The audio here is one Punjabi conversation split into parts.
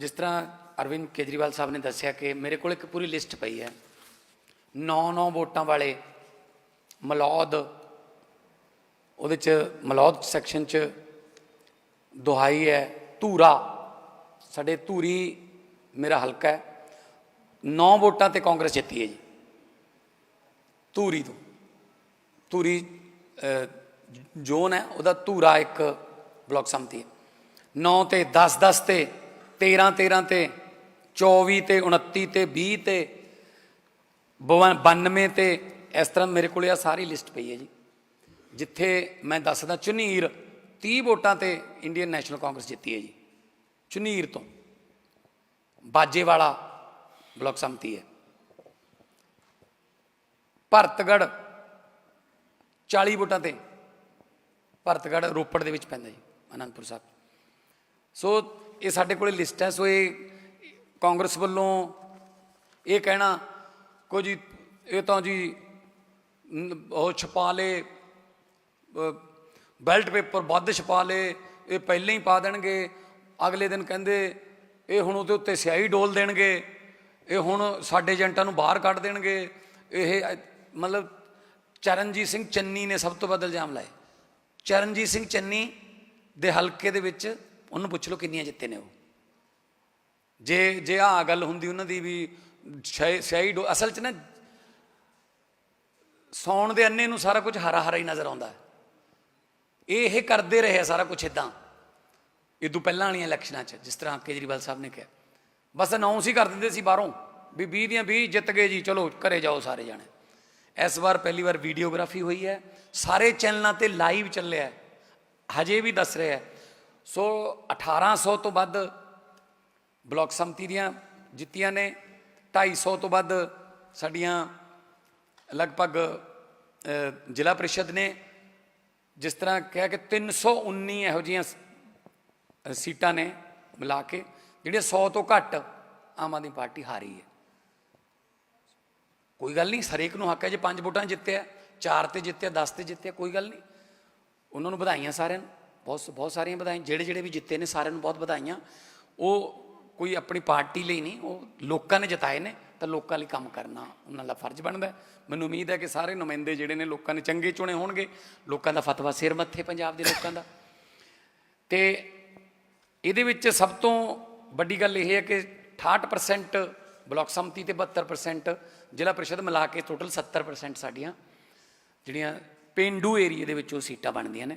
ਜਿਸ ਤਰ੍ਹਾਂ ਅਰਵਿੰਦ ਕੇਜਰੀਵਾਲ ਸਾਹਿਬ ਨੇ ਦੱਸਿਆ ਕਿ ਮੇਰੇ ਕੋਲ ਇੱਕ ਪੂਰੀ ਲਿਸਟ ਪਈ ਹੈ। 9-9 ਵੋਟਾਂ ਵਾਲੇ ਮਲੌਦ, ਉਹਦੇ ਚ ਮਲੌਦ ਸੈਕਸ਼ਨ ਚ ਦੁਹਾਈ ਹੈ, ਧੂਰਾ। ਸਾਡੇ ਧੂਰੀ ਮੇਰਾ ਹਲਕਾ ਹੈ। 9 ਵੋਟਾਂ ਤੇ ਕਾਂਗਰਸ ਜਿੱਤੀ ਹੈ ਜੀ। ਧੂਰੀ ਤੋਂ। ਧੂਰੀ ਜ਼ੋਨ ਹੈ, ਉਹਦਾ ਧੂਰਾ ਇੱਕ ਬਲਾਕ ਸੰਮਤੀ ਹੈ। 9 ਤੇ 10 10 ਤੇ 13 13 ਤੇ 24 ਤੇ 29 ਤੇ 20 ਤੇ 92 ਤੇ, ਇਸ ਤਰ੍ਹਾਂ ਮੇਰੇ ਕੋਲੇ ਆ ਸਾਰੀ ਲਿਸਟ ਪਈ ਹੈ ਜੀ। ਜਿੱਥੇ ਮੈਂ ਦੱਸਦਾ, ਚੁਨੀਰ 30 ਵੋਟਾਂ ਤੇ ਇੰਡੀਅਨ ਨੈਸ਼ਨਲ ਕਾਂਗਰਸ ਜਿੱਤੀ ਹੈ ਜੀ। ਚੁਨੀਰ ਤੋਂ। ਬਾਜੇਵਾਲਾ ਬਲਾਕ ਸੰਮਤੀ ਹੈ। ਭਰਤਗੜ 40 ਵੋਟਾਂ ਤੇ ਭਰਤਗੜ ਰੋਪੜ ਦੇ ਵਿੱਚ ਪੈਂਦਾ ਜੀ, ਅਨੰਦਪੁਰ ਸਾਹਿਬ। ਸੋ ਇਹ ਸਾਡੇ ਕੋਲੇ ਲਿਸਟ ਹੈ, ਸੋ ਇਹ ਕਾਂਗਰਸ ਵੱਲੋਂ ਇਹ ਕਹਿਣਾ ਕੋ ਜੀ, ਇਹ ਤਾਂ ਜੀ ਉਹ ਛਪਾ ਲੇ ਬੈਲਟ ਪੇਪਰ ਵੱਧ ਛਪਾ ਲੇ, ਇਹ ਪਹਿਲਾਂ ਹੀ ਪਾ ਦੇਣਗੇ, ਅਗਲੇ ਦਿਨ ਕਹਿੰਦੇ, ਇਹ ਹੁਣ ਉਹਦੇ ਉੱਤੇ ਸਿਆਹੀ ਡੋਲ ਦੇਣਗੇ, ਇਹ ਹੁਣ ਸਾਡੇ ਏਜੰਟਾਂ ਨੂੰ ਬਾਹਰ ਕੱਢ ਦੇਣਗੇ, ਇਹ, ਮਤਲਬ ਚਰਨਜੀਤ ਸਿੰਘ ਚੰਨੀ ਨੇ ਸਭ ਤੋਂ ਵੱਧ ਇਲਜ਼ਾਮ ਲਾਏ। ਚਰਨਜੀਤ ਸਿੰਘ ਚੰਨੀ ਦੇ ਹਲਕੇ ਦੇ ਵਿੱਚ ਉਹਨੂੰ ਪੁੱਛ ਲਓ ਕਿੰਨੀਆਂ ਜਿੱਤੇ ਨੇ ਉਹ। ਜੇ ਜੇ ਆ ਗੱਲ ਹੁੰਦੀ ਉਹਨਾਂ ਦੀ ਵੀ ਸ਼ਾਇ- ਸਿਆਹੀ ਅਸਲ 'ਚ ਨਾ ਸੌਣ ਦੇ ਅੰਨੇ ਨੂੰ ਸਾਰਾ ਕੁਝ ਹਰਾ ਹਰਾ ਹੀ ਨਜ਼ਰ ਆਉਂਦਾ। ਇਹ ਇਹ ਕਰਦੇ ਰਹੇ ਆ ਸਾਰਾ ਕੁਝ ਇਦਾਂ ਇਹ ਤੋਂ ਪਹਿਲਾਂ ਵਾਲੀਆਂ ਇਲੈਕਸ਼ਨਾਂ 'ਚ, ਜਿਸ ਤਰ੍ਹਾਂ ਕੇਜਰੀਵਾਲ ਸਾਹਿਬ ਨੇ ਕਿਹਾ। ਬਸ ਅਨਾਉਂਸ ਹੀ ਕਰ ਦਿੰਦੇ ਸੀ ਬਾਹਰੋਂ ਵੀ 20 ਦੀਆਂ 20 ਜਿੱਤ ਗਏ ਜੀ, ਚਲੋ ਘਰੇ ਜਾਓ ਸਾਰੇ ਜਾਣੇ। ਇਸ ਵਾਰ ਪਹਿਲੀ ਵਾਰ ਵੀਡੀਓਗ੍ਰਾਫੀ ਹੋਈ ਹੈ। ਸਾਰੇ ਚੈਨਲਾਂ ਤੇ ਲਾਈਵ ਚੱਲਿਆ ਹੈ। ਹਜੇ ਵੀ ਦੱਸ ਰਿਹਾ ਹੈ ਸੋ 1800 ਤੋਂ ਵੱਧ ਬਲਾਕ ਸੰਮਤੀ ਦੀਆਂ ਜਿੱਤੀਆਂ ਨੇ 250 ਤੋਂ ਵੱਧ ਸਾਡੀਆਂ ਲਗਭਗ ਜ਼ਿਲ੍ਹਾ ਪ੍ਰੀਸ਼ਦ ਨੇ। ਜਿਸ ਤਰ੍ਹਾਂ ਕਿਹਾ ਕਿ 319 ਇਹੋ ਜਿਹੀਆਂ ਸੀਟਾਂ ਨੇ ਮਿਲਾ ਕੇ, ਜਿਹੜੀਆਂ 100 ਤੋਂ ਘੱਟ ਆਮ ਆਦਮੀ ਪਾਰਟੀ ਹਾਰੀ ਹੈ। ਕੋਈ ਗੱਲ ਨਹੀਂ, ਹਰੇਕ ਨੂੰ ਹੱਕ ਹੈ ਜੇ ਪੰਜ ਵੋਟਾਂ ਜਿੱਤਿਆ, ਚਾਰ ਤੇ ਜਿੱਤਿਆ 10 ਤੇ ਜਿੱਤਿਆ, ਕੋਈ ਗੱਲ ਨਹੀਂ। ਉਹਨਾਂ ਨੂੰ ਵਧਾਈਆਂ ਸਾਰਿਆਂ ਨੂੰ। ਬਹੁਤ ਬਹੁਤ ਸਾਰੀਆਂ ਵਧਾਈਆਂ, ਜਿਹੜੇ ਜਿਹੜੇ ਵੀ ਜਿੱਤੇ ਨੇ, ਸਾਰਿਆਂ ਨੂੰ ਬਹੁਤ ਵਧਾਈਆਂ। ਉਹ ਕੋਈ ਆਪਣੀ ਪਾਰਟੀ ਲਈ ਨਹੀਂ, ਉਹ ਲੋਕਾਂ ਨੇ ਜਿਤਾਏ ਨੇ, ਤਾਂ ਲੋਕਾਂ ਲਈ ਕੰਮ ਕਰਨਾ ਉਹਨਾਂ ਦਾ ਫਰਜ਼ ਬਣਦਾ ਮੈਨੂੰ ਉਮੀਦ ਹੈ ਕਿ ਸਾਰੇ ਨੁਮਾਇੰਦੇ ਜਿਹੜੇ ਨੇ, ਲੋਕਾਂ ਨੇ ਚੰਗੇ ਚੁਣੇ ਹੋਣਗੇ। ਲੋਕਾਂ ਦਾ ਫਤਵਾ ਸਿਰ ਮੱਥੇ ਪੰਜਾਬ ਦੇ ਲੋਕਾਂ ਦਾ। ਤੇ ਇਹਦੇ ਵਿੱਚ ਸਭ ਤੋਂ ਵੱਡੀ ਗੱਲ ਇਹ ਹੈ ਕਿ 68% ਬਲਾਕ ਸੰਮਤੀ ਤੇ 72% ਜ਼ਿਲ੍ਹਾ ਪ੍ਰੀਸ਼ਦ ਮਿਲਾ ਕੇ ਟੋਟਲ 70% ਸਾਡੀਆਂ ਜਿਹੜੀਆਂ ਪਿੰਡੂ ਏਰੀਏ ਦੇ ਵਿੱਚ ਉਹ ਸੀਟਾਂ ਬਣਦੀਆਂ ਨੇ।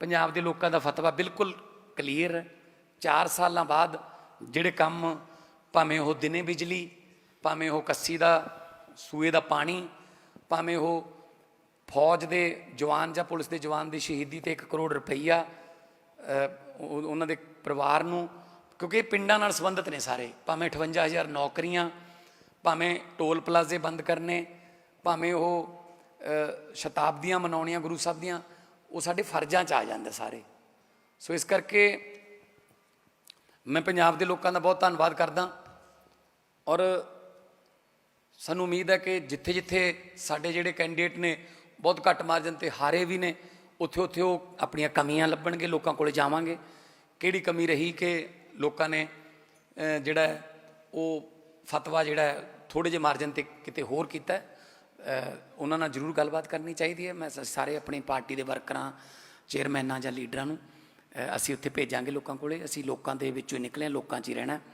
ਪੰਜਾਬ ਦੇ ਲੋਕਾਂ ਦਾ ਫਤਵਾ ਬਿਲਕੁਲ ਕਲੀਅਰ ਹੈ। 4 ਸਾਲਾਂ ਬਾਅਦ ਜਿਹੜੇ ਕੰਮ, ਭਾਵੇਂ ਉਹ ਦਿਨੇ ਬਿਜਲੀ, ਭਾਵੇਂ ਉਹ ਕੱਸੀ ਦਾ, ਸੂਏ ਦਾ ਪਾਣੀ, ਭਾਵੇਂ ਉਹ ਫੌਜ ਦੇ ਜਵਾਨ ਜਾਂ ਪੁਲਿਸ ਦੇ ਜਵਾਨ ਦੀ ਸ਼ਹੀਦੀ ਤੇ 1 ਕਰੋੜ ਰੁਪਈਆ ਉਹਨਾਂ ਦੇ ਪਰਿਵਾਰ ਨੂੰ, ਕਿਉਂਕਿ ਇਹ ਪਿੰਡਾਂ ਨਾਲ ਸੰਬੰਧਿਤ ਨੇ ਸਾਰੇ। ਭਾਵੇਂ 58000 ਨੌਕਰੀਆਂ, ਭਾਵੇਂ ਟੋਲ ਪਲਾਜ਼ੇ ਬੰਦ ਕਰਨੇ, ਭਾਵੇਂ ਉਹ ਸ਼ਤਾਬਦੀਆਂ ਮਨਾਉਣੀਆਂ ਗੁਰੂ ਸਾਹਿਬ ਦੀਆਂ ਉਹ ਸਾਡੇ ਫਰਜ਼ਾਂ 'ਚ ਆ ਜਾਂਦੇ ਸਾਰੇ। ਸੋ ਇਸ ਕਰਕੇ ਮੈਂ ਪੰਜਾਬ ਦੇ ਲੋਕਾਂ ਦਾ ਬਹੁਤ ਧੰਨਵਾਦ ਕਰਦਾ ਔਰ ਸਾਨੂੰ ਉਮੀਦ ਹੈ ਕਿ ਜਿੱਥੇ ਜਿੱਥੇ ਸਾਡੇ ਜਿਹੜੇ ਕੈਂਡੀਡੇਟ ਨੇ ਬਹੁਤ ਘੱਟ ਮਾਰਜਨ ਤੇ ਹਾਰੇ ਵੀ ਨੇ ਉੱਥੇ ਉੱਥੇ ਉਹ ਆਪਣੀਆਂ ਕਮੀਆਂ ਲੱਭਣਗੇ ਲੋਕਾਂ ਕੋਲੇ ਜਾਵਾਂਗੇ। ਕਿਹੜੀ ਕਮੀ ਰਹੀ ਕਿ ਲੋਕਾਂ ਨੇ ਜਿਹੜਾ ਉਹ ਫਤਵਾ ਜਿਹੜਾ ਹੈ, ਥੋੜੇ ਜਿਹੇ ਮਾਰਜਨ ਤੇ ਕਿਤੇ ਹੋਰ ਕੀਤਾ ਉਹਨਾਂ ਨਾਲ ਜ਼ਰੂਰ ਗੱਲਬਾਤ ਕਰਨੀ ਚਾਹੀਦੀ ਹੈ। ਮੈਂ ਸ- ਸਾਰੇ ਆਪਣੀ ਪਾਰਟੀ ਦੇ ਵਰਕਰਾਂ, ਚੇਅਰਮੈਨਾਂ ਜਾਂ ਲੀਡਰਾਂ ਨੂੰ ਅਸੀਂ ਉੱਥੇ ਭੇਜਾਂਗੇ ਲੋਕਾਂ ਕੋਲੇ। ਅਸੀਂ ਲੋਕਾਂ ਦੇ ਵਿੱਚੋਂ ਹੀ ਨਿਕਲੇ ਲੋਕਾਂ 'ਚ ਹੀ ਰਹਿਣਾ